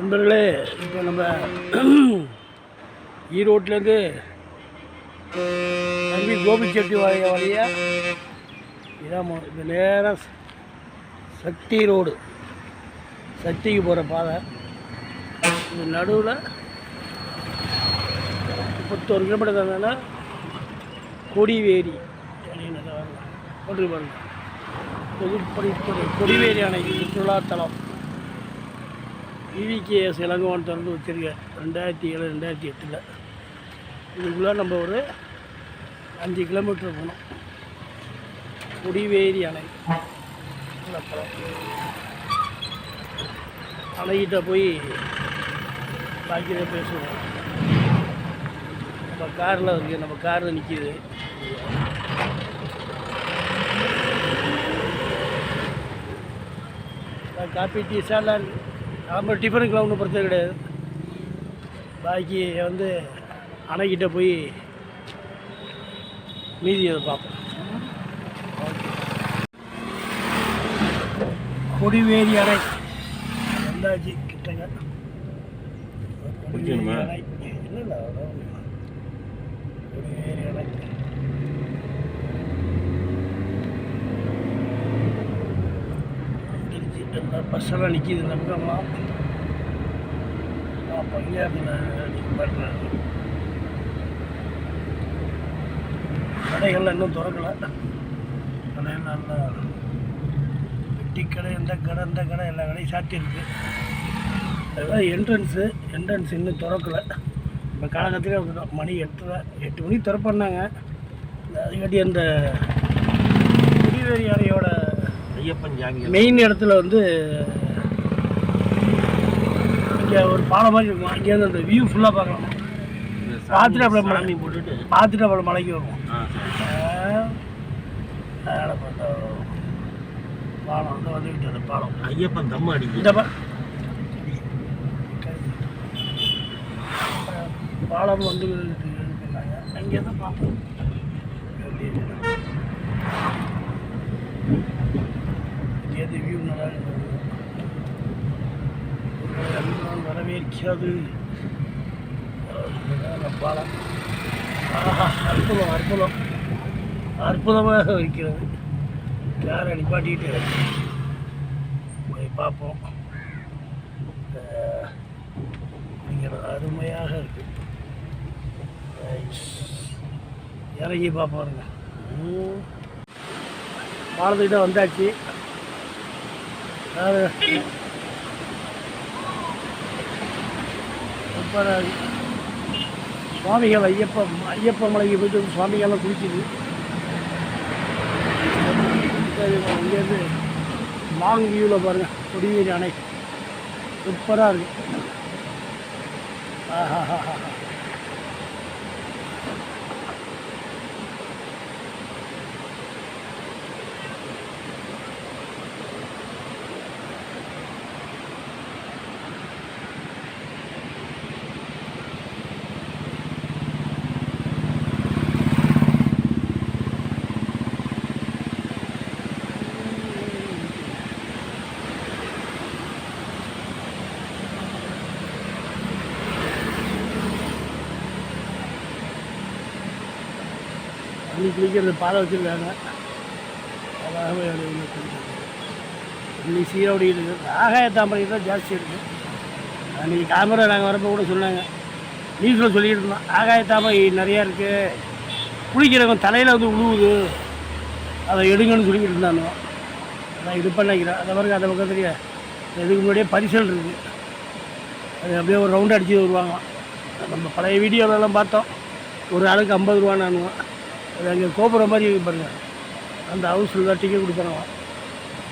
நண்பர்களே இப்போ நம்ம ஈரோட்லேருந்து தம்பி கோபிச்செட்டி வாய வழியா இதான் இது நேராக சக்தி ரோடு சக்திக்கு போகிற பாதை. இது நடுவில் முப்பத்தோரு கிலோமீட்டர் தந்தேன்னா கொடிவேரி அப்படின்னு வரலாம் போட்டு பாருங்க. பொதுப்படி கொடிவேரி அணை சுற்றுலாத்தலம். இவிகேஎஸ் இளங்கோவன் திறந்து வச்சுருக்கேன் ரெண்டாயிரத்தி ஏழு ரெண்டாயிரத்தி எட்டில். இதுக்குள்ளே நம்ம ஒரு அஞ்சு கிலோமீட்டர் போகணும். குடிவேரி அணை. அணைகிட்ட போய் பாக்கியதை பேசுவோம். நம்ம காரில் இருக்குது நம்ம காரில் நிற்கிது காப்பி டீ சாலான் நம்ம டிஃபனுக்குலாம் ஒன்றும் பிரச்சனை கிடையாது. பாக்கி வந்து அணைக்கிட்ட போய் மீதி அதை பார்ப்போம். கொடிவேரி அணை. வந்தாச்சு கிட்டங்க. கொடிவேரி? அணை. இல்லை. கொடிவேரி அணை வந்துருச்சு எல்லாம் பஸ்ஸெல்லாம் நிற்கிது நம்பலாம் பையாதில் பண்ணுறாங்க கடைகள்லாம் இன்னும் திறக்கல. கடையெல்லாம் நல்லா வெட்டி கடை எந்த கடை இந்த கடை எல்லா கடையும் சாத்தியிருக்கு அதுதான் என்ட்ரன்ஸு என்ட்ரன்ஸ் இன்னும் திறக்கல. இப்போ காலகட்டத்தில் அப்படிதான். மணி எட்டரை எட்டு மணிக்கு திறப்பண்ணாங்க அதுக்காட்டி அந்த குடிவேரி அணையோட ஐயப்பன் ஜாங்கி மெயின் இடத்துல வந்து இங்கே ஒரு பாலம் மாதிரி இருக்கும். இங்கேருந்து அந்த வியூ ஃபுல்லாக பார்க்கலாம். பார்த்துட்டு மலை போட்டுட்டு. பார்த்துட்டு அப்புறம் மலைக்கு வருவோம். அதனால் பாலம் வந்து வந்துக்கிட்டு அந்த பாலம். ஐயப்பன் தம் அடிக்கு இந்த பாலம் வந்து இருக்குன்னாங்க அங்கே தான் பார்ப்போம் எப்படி இருக்குன்னு. இங்கேருந்து வியூ நல்லா இருந்தது உங்களை அன்புடன் பாலம் ஆஹா அற்புதம் அற்புதம் அற்புதமாக இருக்கிறது. காரை நிப்பாட்டிட்டு? போய் பார்ப்போம். அருமையாக இருக்கு. இறங்கி பார்ப்போருங்க பாலத்துக்கிட்ட வந்தாச்சு. இப்போ சூப்பராக சுவாமிகள் ஐயப்ப ஐயப்ப மலைக்கு போயிட்டு சுவாமிகள்லாம் குளிச்சுது இங்கேருந்து லாங் வியூவில் பாருங்கள் கொடிவேரி அணை. சூப்பராக ஹா ஹா தண்ணி குளிக்கிறது பாலை வச்சுருக்காங்க. அதாகவே அது ஒன்று சீரோடி இருக்குது ஆகாய தாமரை தான் ஜாஸ்தி இருக்குது அன்றைக்கி கேமரா நாங்கள் வரப்போ கூட சொன்னாங்க. நியூஸில் சொல்லிட்டு இருந்தோம். ஆகாய தாமரை நிறையா இருக்குது குளிக்கிறவங்க தலையில் வந்து உழுவுது. அதை எடுங்கன்னு சொல்லிக்கிட்டு இருந்தாங்க. அதான் இது பண்ணிக்கிறேன் அதை பாருங்க அந்த பக்கத்துலேயே இதுக்கு முன்னாடியே பரிசல் இருக்குது அது அப்படியே ஒரு ரவுண்டு அடித்து வருவாங்க நம்ம பழைய வீடியோவிலலாம் பார்த்தோம். ஒரு ஆளுக்கு ஐம்பது ரூபான்னு அது அங்கே கோபுரம் மாதிரி பாருங்கள் அந்த ஹவுஸில் தான் டிக்கெட் கொடுக்குறோம்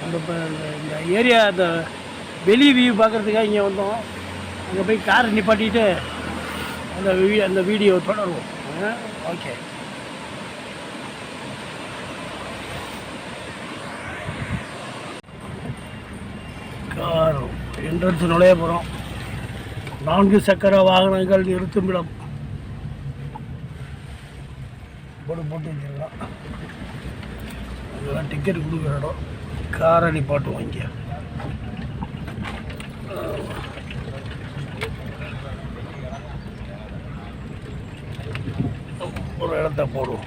நம்ம இப்போ இந்த ஏரியா அந்த வெளி வியூ பார்க்குறதுக்காக இங்கே வந்தோம். அங்கே போய் காரை நிப்பாட்டிட்டு அந்த அந்த வீடியோ தொடருவோம். ஓகே கார் என்ட்ரன்ஸ் நுழைய போகிறோம் நான்கு சக்கர வாகனங்கள் நிறுத்துமிடம் போர்டு போட்டு வச்சுருக்கான் அதெல்லாம் டிக்கெட் கொடுக்குற இடம். காரணி பாட்டு வாங்கிய. ஒரு இடத்த போடுவோம்.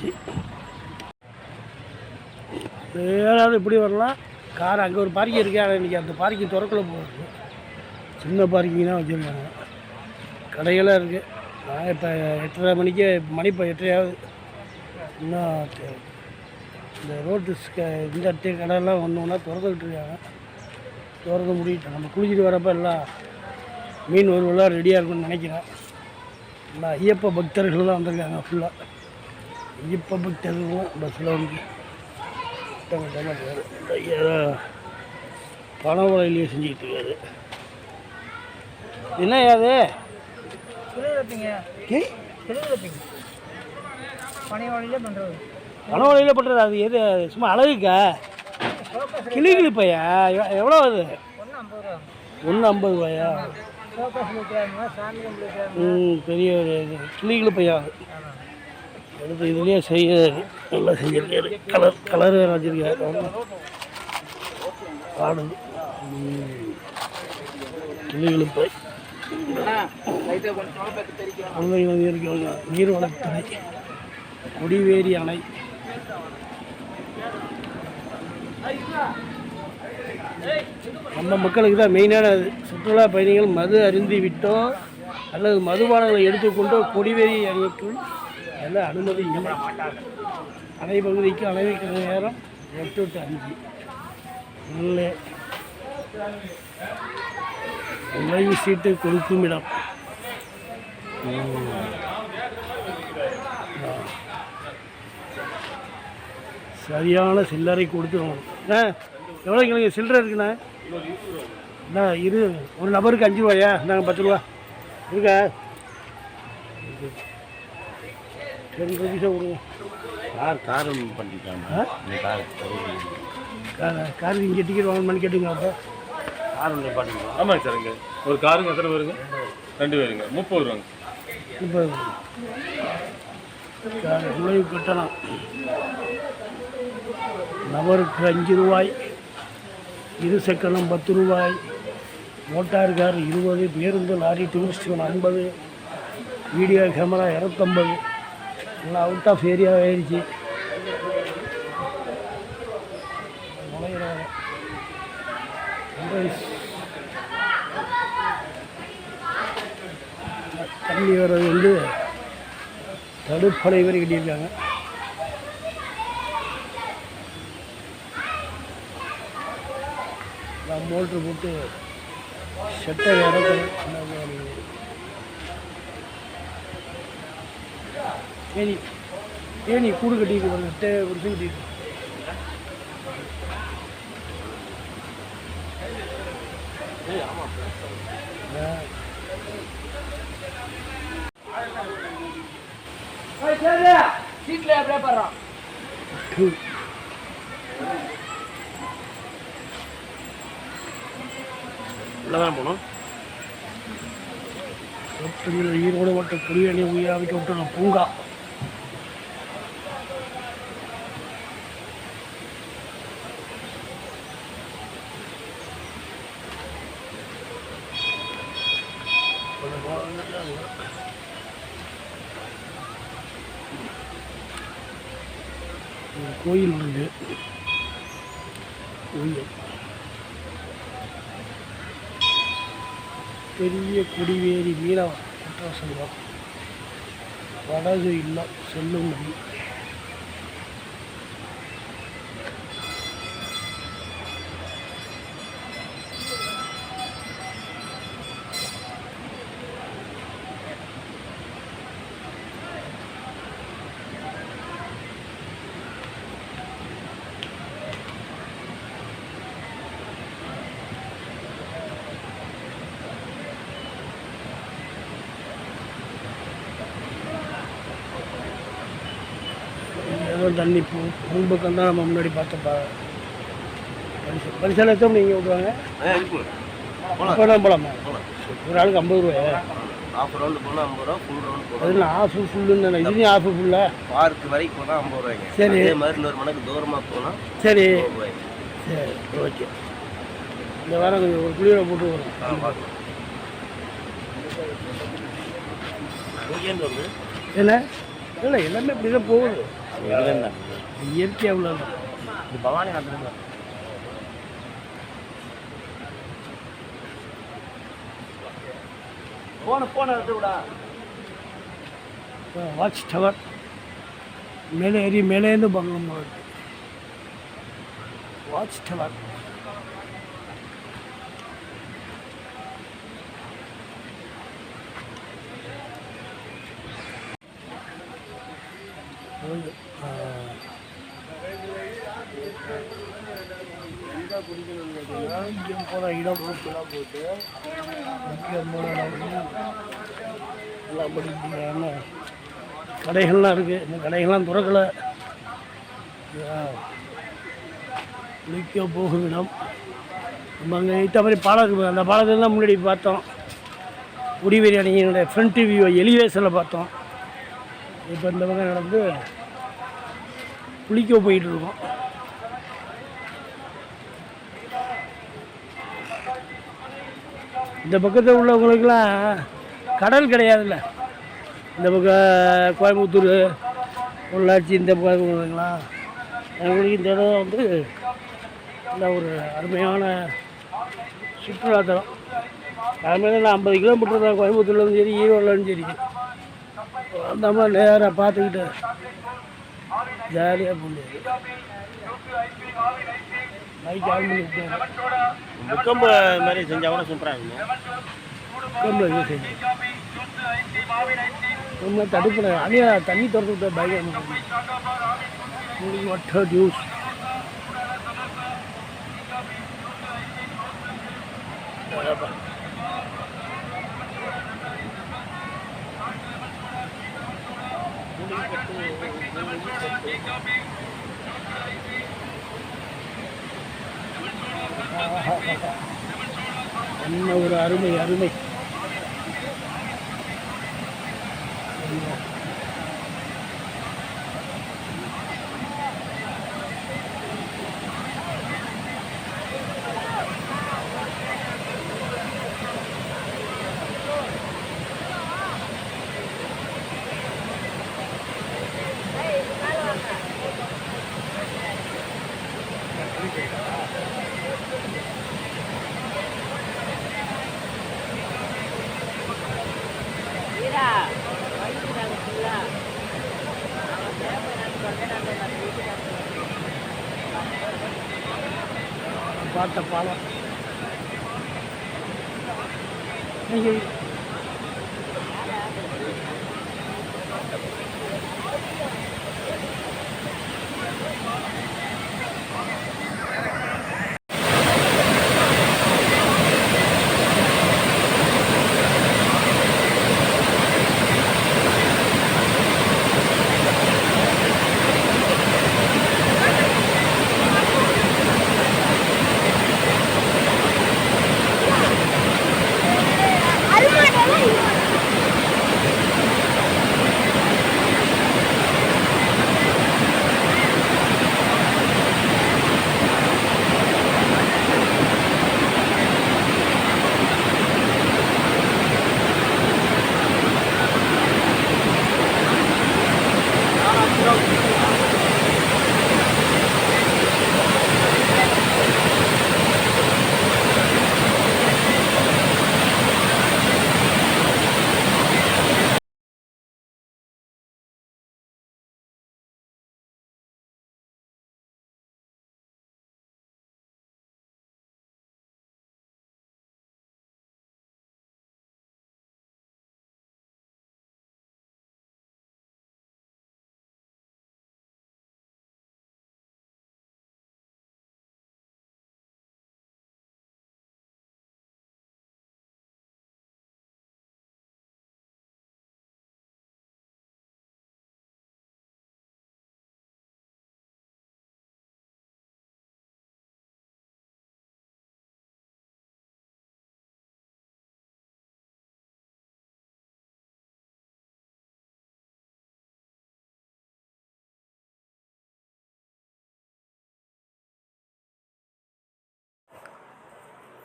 Thank you. ஏதாவது இப்படி வரலாம். கார் அங்கே ஒரு பார்க்கிங் இருக்கு. ஆனால் இன்றைக்கி அந்த பார்க்கிங் திறக்கல போகுது சின்ன பார்க்கிங் தான் வச்சுருக்காங்க கடைகளாக இருக்குது நான் இப்போ எட்டரை மணிக்கே மணி இப்போ எட்டரையாவது. இன்னும் இந்த ரோட்டு இந்த டீ கடையெல்லாம் ஒன்று ஒன்றா திறந்துக்கிட்டு இருக்காங்க. திறந்து முடிக்கிட்டேன் நம்ம குளிச்சுட்டு வரப்போ எல்லாம் மீன் ஒருவெல்லாம் ரெடியாக இருக்கும்னு நினைக்கிறேன். எல்லாம் ஐயப்ப பக்தர்கள்லாம் வந்திருக்காங்க ஃபுல்லாக ஐயப்ப பக்தர்களும் பஸ்ஸில் வந்து இருக்காரு. இந்த ஐயா பண உலையிலேயே செஞ்சுக்கிட்டு இருக்காரு. என்ன அது பண உலையில பண்ணுறது அது எது? சும்மா அழகுக்கா? கிளி கிளிப்பையா எவ்- எவ்வளோ அது? ஒன்று ஐம்பது ரூபாயா? ம் பெரிய ஒரு கிளி கிளிப்பையா எடுத்து இதுலேயே செய்ய நல்லா செஞ்சிருக்காரு கலர் கலர் வேறு வச்சிருக்காரு ஆடு. கிளிகளுப்பை கிளி கிளிப்பை கொடிவேரி அணை நம்ம மக்களுக்கு தான் மெயினான சுற்றுலா பயணிகள் மது அருந்தி விட்டோ அல்லது மதுபானங்களை எடுத்துக்கொண்டோ கொடிவேரி அணைக்குள் எல்லாம் அனுமதி இல்லை. அணை பகுதிக்கு அணை நேரம் எட்டு டு அஞ்சு. உள்ளே நுழைவு சீட்டு கொடுக்கும் இடம். சரியான சில்லறை கொடுத்துருவோம். ஆ எவ்வளோ எங்களுக்கு சில்லறை இருக்குண்ணா. அண்ணா இரு. ஒரு நபருக்கு அஞ்சு ரூபாயா? நாங்கள் பத்து ரூபா. இருக்கா? ரெண்டு கொடுங்க கார் கார் பண்ணிட்டாங்க. கார் கா- காருக்கு இங்கே டிக்கெட் வாங்கணுமான்னு கேட்டுங்க அப்போ. கார் ஒன்று பண்ணிக்கலாம் ஆமாங்க சார் இங்கே. ஒரு காருங்க எத்தனை பேருங்க ரெண்டு பேருங்க முப்பது ரூபாங்க. இப்போ நுழைவு கட்டணம் நபருக்கு அஞ்சு ரூபாய் இரு சக்கரம் பத்து ரூபாய் மோட்டார் கார் இருபது பேருந்து லாரி டூரிஸ்ட் ஐம்பது வீடியோ கேமரா இரநூத்தம்பது எல்லாம் அவுட் ஆஃப் ஏரியா ஆயிடுச்சு. தண்ணி வர்றது வந்து தடுப்பணை வரை கட்டியிருக்காங்க. நான் மோட்ரு போட்டு செட்டை இறக்கணும் சின்ன மாதிரி. ஏனி ஏனி கூடு கட்டிட்டு பாருங்க டே ஒரு கட்டிட்டு சீட்டில் அப்படியே போடுறோம் உள்ளே தான் போகணும். ஒட்டுங்கிற ஈரோடு வட்ட உயிராவிட்டு விட்டுறோம் பூங்கா ஒரு கோயில் இருக்கு கோயில் பெரிய கொடிவேரி வீரவன் குற்ற செல்வம் வடது இல்லம் செல்லும்படி ஏதோ தண்ணி பூ பூம்பக்கம் தான் நம்ம முன்னாடி பார்த்தப்பா பரிசல் எத்தனை நீங்கள் விடுவாங்க இப்போ தான் போகலாமா ஒரு ஆளுக்கு ஐம்பது ரூபாயா? ஆஃப் ரவுண்டு போனால் ஐம்பது ரூபா ஃபுல் ரவுண்டு போனால் ஆஃபு ஃபுல்லுன்னு இதுலேயும் ஆஃபு ஃபுல்லா பார்க் வரைக்கும் போனால் ஐம்பது ரூபாய்ங்க. சரி. அதே மாதிரி இன்னொரு மணிக்கு தூரமாக போனால் சரி. சரி ஓகே. இந்த வாரம் கொஞ்சம் ஒரு குளிரை போட்டு வரும். என்ன? இல்லை எல்லாமே இப்படி தான் போகுது இயற்கை அவ்வளோ இது பவானி நகரத்துல. போன போன வாட்ச் டவர் மேலே ஏறி மேலேருந்து இருக்கு. வாட்ச் டவர் இங்கே போகிற இடம் பொறுத்துலாம் போட்டு எல்லாம் படிக்கிறாங்க கடைகள்லாம் இருக்குது இந்த கடைகள்லாம் திறக்கலை. குளிக்க போகும் இடம். நம்ம அங்கே இத்த மாதிரி பாலம் இருக்கு அந்த பாலத்திலாம் முன்னாடி பார்த்தோம். குடிவேரி அணியினுடைய ஃப்ரண்ட் வியூ எலிவேஷனில் பார்த்தோம். இப்போ இந்த பக்கம் நடந்து குளிக்க போயிட்டு இருக்கோம். இந்த பக்கத்தில் உள்ளவங்களுக்கெல்லாம் கடல் கிடையாதுல்ல. இந்த பக்கம் கோயம்புத்தூர் பொள்ளாச்சி இந்த பக்கம் உள்ளவங்களாம் அவங்களுக்கு இந்த இடம் வந்து நல்ல ஒரு அருமையான சுற்றுலாத்தலம் அதுமாதிரி நான் ஐம்பது கிலோமீட்டர் தான் கோயம்புத்தூர்லேருந்து சரி ஈரோடுலேருந்து சரி. அந்த மாதிரி நேராக பார்த்துக்கிட்டு ஜாலியாக போகுது பைக் ஆன் பண்ணி விட்டாரு புக்கம்பு மாதிரி செஞ்சால் கூட சூப்பராக இருக்கும் கம்மில் இது செய்யும் ரொம்ப தடுப்பில் அதையே தண்ணி திறந்து விட்ட பைக் வாட்டர் ஜூஸ் என்ன ஒரு அருமை அருமை. பார்த்த பாலம் நீங்கள்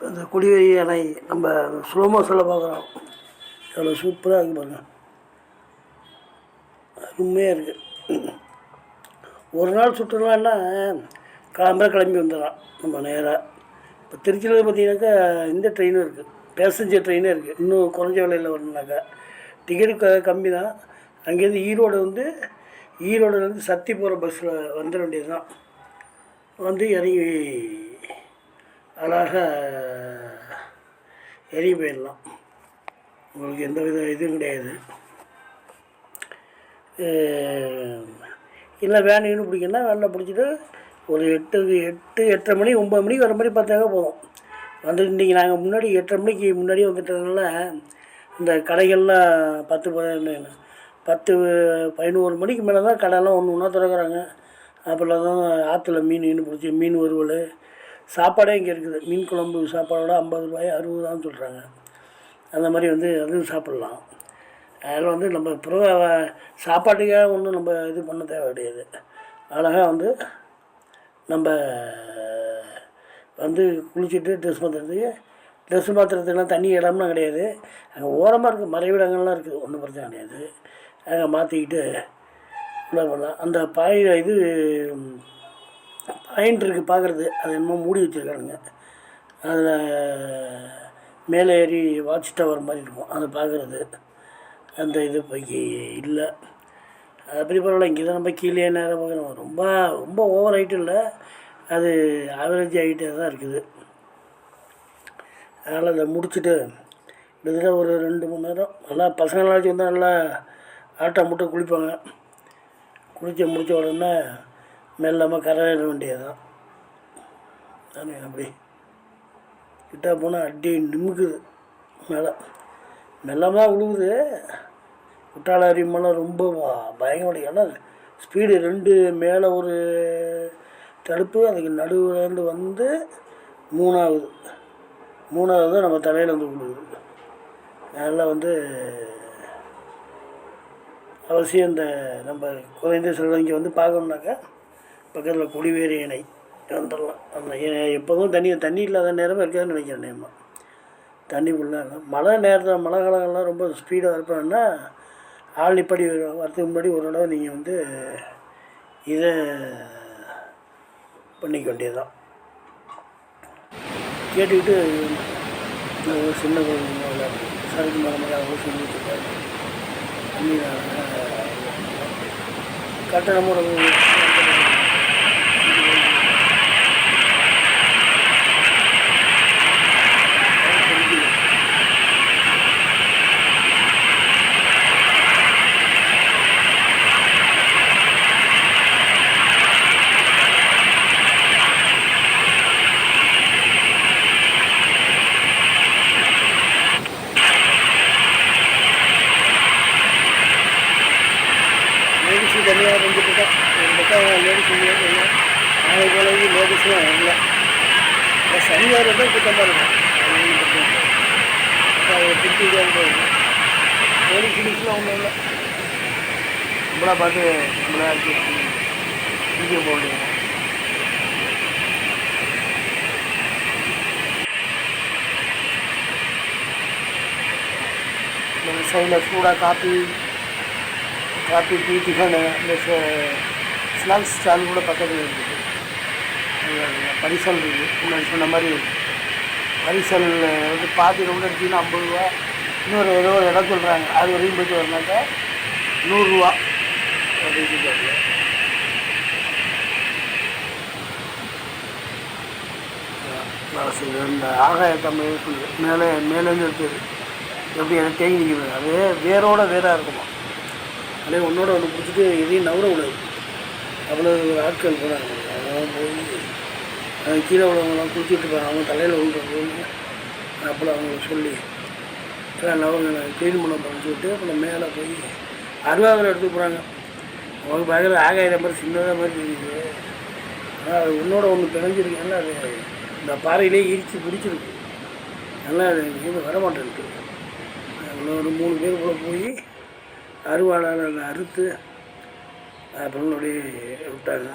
அந்த குடிவெறி அணை நம்ம ஸ்லோமோ சொல்ல பார்க்குறோம். எவ்வளோ சூப்பராக இருக்குது பாருங்கள் அருமையாக இருக்குது ஒரு நாள் சுற்றுலான்னா கிளம்புற கிளம்பி வந்துடலாம். நம்ம நேராக இப்போ திருச்சியில் பார்த்தீங்கன்னாக்கா இந்த ட்ரெயினும் இருக்குது பேசஞ்சர் ட்ரெயினும் இருக்குது இன்னும் குறைஞ்ச விலையில் வரணுனாக்கா டிக்கெட்டு க கம்மி தான் அங்கேருந்து ஈரோடு வந்து ஈரோடுலேருந்து சத்தி போகிற பஸ்ஸில் வந்துட வேண்டியது தான் வந்து இறங்கி அழகாக இறங்கி போயிடலாம். உங்களுக்கு எந்த வித இதுவும் கிடையாது. இல்லை வேனுன்னு பிடிக்குன்னா வேனில் பிடிச்சிட்டு ஒரு எட்டு எட்டு எட்டரை மணி ஒம்பது மணிக்கு வர மாதிரி பார்த்தாக்க போதும். வந்து இன்றைக்கி நாங்கள் முன்னாடி எட்டரை மணிக்கு முன்னாடி வந்துட்டதுனால இந்த கடைகள்லாம் பத்து பதினொன்று பத்து பதினோரு மணிக்கு மேலே தான் கடையெல்லாம் ஒன்று ஒன்றா திறக்கிறாங்க. அப்புறம் தான் ஆற்றுல மீன் மீன் பிடிச்சி மீன் வறுவல் சாப்பாடே இங்கே இருக்குது. மீன் குழம்பு சாப்பாடோட ஐம்பது ரூபாய் அறுபது ரூபான்னு சொல்கிறாங்க அந்த மாதிரி வந்து அதுவும் சாப்பிட்லாம். அதில் வந்து நம்ம பிற சாப்பாட்டுக்காக ஒன்றும் நம்ம இது பண்ண தேவை கிடையாது. அழகாக வந்து நம்ம வந்து குளிச்சுட்டு ட்ரெஸ் மாற்றுறதுக்கு ட்ரெஸ் மாற்றுறதுக்கெல்லாம் தண்ணி இடம்லாம் கிடையாது. அங்கே ஓரமாக இருக்குது மறைவிடங்கள்லாம் இருக்குது. ஒன்றும் பிரச்சனை கிடையாது. அங்கே மாற்றிக்கிட்டு உள்ள பண்ணலாம். அந்த பாய் இது பாயிண்ட் இருக்குது பார்க்குறது அது என்னமோ மூடி வச்சுருக்கானுங்க. அதில் மேலே ஏறி வாட்ச் டவர் மாதிரி இருக்கும். அதை பார்க்குறது அந்த இது இப்போ இல்லை. அப்படி பரவாயில்ல இங்கே தான் நம்ம கீழே நேரம் பார்க்குறோம் ரொம்ப ரொம்ப ஓவர் ஹைட்டு இல்லை. அது ஆவரேஜ் ஹைட்டாக தான் இருக்குது. அதனால் அதை முடிச்சுட்டு கிட்டத்தட்ட ஒரு ரெண்டு மணி நேரம் நல்லா பசங்களாச்சும் வந்தால் நல்லா ஆட்டம் முட்டை குளிப்பாங்க. குளித்து முடித்த உடனே மெல்லாமல் கரையிட வேண்டியதுதான். தானே? அப்படி கிட்டே போனால் அடி நிமுக்குது. மேலே மெல்லமாக விழுகுது குற்றால அருவிமெல்லாம் ரொம்ப பயங்கர ஏன்னா ஸ்பீடு ரெண்டு மேலே ஒரு தடுப்பு அதுக்கு நடுவுலேருந்து வந்து மூணாவது. மூணாவது தான் நம்ம தலையில் வந்து விழுகுது அதனால் வந்து அவசியம் இந்த நம்ம குறைந்த செல்வம் இங்கே வந்து பார்க்கணுன்னாக்கா பக்கத்தில் குடிவேறு இணை திறந்துடலாம். அந்த எப்போதும் தண்ணி தண்ணி இல்லாத நேரமாக இருக்காதுன்னு நினைக்கிறேன் நேமா தண்ணி ஃபுல்லாக மழை நேரத்தில் மழை காலங்கள்லாம் ரொம்ப ஸ்பீடாக இருப்பாங்கன்னா ஆள் நிப்படி வரதுக்கு முன்னாடி ஓரளவு நீங்கள் வந்து இதை பண்ணிக்க வேண்டியதுதான். கேட்டுக்கிட்டு ஒரு சின்ன குழந்தைங்க விளையாடு சரக்கு மரமாக அவங்க சொல்லிட்டு இருக்காரு தண்ணி கட்டணமும் தனியாக ரெண்டு பக்கம் ஒரு பக்கம் லேடிஸ் இல்லை நாளைக்கு போலவும் லேடிஸும் வரல இப்போ சனியார் தான் கூட்டமாக இருக்கும் அது ஒண்ணும் பிரச்சனை இல்லை. அப்போ அதை திருப்பி போகும் லேடிஸ் லேடிஸ்லாம் ஒன்றும் இல்லை நம்மளா பார்த்து நம்மளா வீடியோ போக வேண்டியது சைடில் சூடாக காப்பி காப்பி டீ டிஃபனு இந்த ஸ்நாக்ஸ் ஸ்டால் கூட பக்கத்தில் இருக்குது பரிசல் இருக்குது முன்னாடி சொன்ன மாதிரி பரிசல் வந்து பாதி ரவுண்ட் அடிச்சிங்கன்னா ஐம்பது ரூபா இன்னொரு ஏதோ ஒரு இடம் சொல்கிறாங்க அது வரையும் போயிட்டு வரனாக்கா நூறுரூவா அப்படின்னு சொல்றாங்க. இந்த ஆகாய தமிழ் மேலே மேலேருந்து இருக்குது எப்படி எனக்கு தேங்கி நிற்கிறது அது வேரோட வேறாக இருக்குமா அப்படியே ஒன்றோட ஒன்று பிடிச்சிட்டு எதையும் நவர விடாது அவ்வளோ ஆட்கள் போகிறாங்க அதெல்லாம் போய் கீழே உள்ளவங்களாம் குளிச்சுட்டு இருப்பாங்க. அவங்க தலையில் விழுந்து அப்புறம் அவங்க சொல்லி எல்லாம் நவங்க க்ளீன் பண்ண போகிறேன்னு சொல்லிட்டு அப்புறம் மேலே போய் அருவாவில் எடுத்து போகிறாங்க அவங்க பார்க்குற ஆகாயிரம் மாதிரி சின்னதாக மாதிரி தெரியுது. ஆனால் அது உன்னோட ஒன்று பிணைஞ்சிருக்கனால அது இந்த பாறையிலே இடித்து பிடிச்சிருக்கு. நல்லா அது வர மாட்டேன்ட்டு இன்னொரு ஒரு மூணு பேர் கூட போய் அருவாளால் அதை அறுத்து அப்புறம் அப்படியே விட்டாங்க.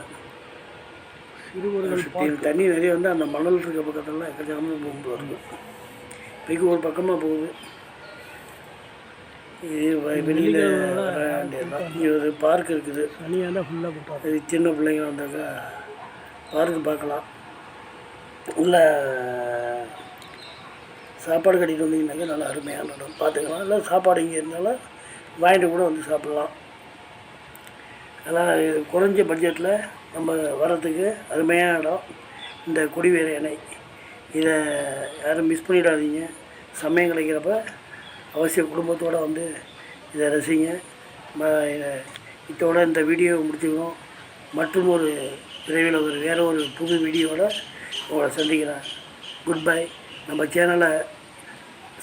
சிறுவர்கள் சுற்றியும் தண்ணி நிறைய வந்து அந்த மணல் இருக்க பக்கத்தில் எக்கச்சக்கமாக பூம்பு வருது இப்போக்கு ஒரு பக்கமாக போகுது. இது வெளியில இங்கே ஒரு பார்க் இருக்குது. தனியாக தான் ஃபுல்லாக போட்டோம் இது சின்ன பிள்ளைங்க வந்தாக்கா பார்க்கு பார்க்கலாம். உள்ள சாப்பாடு கட்டிட்டு வந்தீங்கன்னாக்கா நல்லா அருமையான இடம் பார்த்துக்கலாம். இல்லை சாப்பாடு இங்கே இருந்தாலும் வாங்கிட்டு கூட வந்து சாப்பிட்லாம். அதனால் இது குறைஞ்ச பட்ஜெட்டில் நம்ம வர்றதுக்கு அருமையான இடம். இந்த கொடிவேறு எண்ணெய். இதை யாரும் மிஸ் பண்ணிடாதீங்க. சமயம் கிடைக்கிறப்ப அவசியம் குடும்பத்தோடு வந்து இதை ரசிங்க. ம இதோட இந்த வீடியோவை முடிச்சுக்கிறோம். மற்றும் ஒரு விரைவில் ஒரு வேறு ஒரு புது வீடியோவோட உங்களை சந்திக்கிறேன். குட் பை நம்ம சேனலை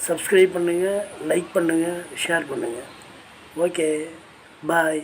சப்ஸ்கிரைப் பண்ணுங்கள் லைக் பண்ணுங்கள் ஷேர் பண்ணுங்கள் ஓகே பாய்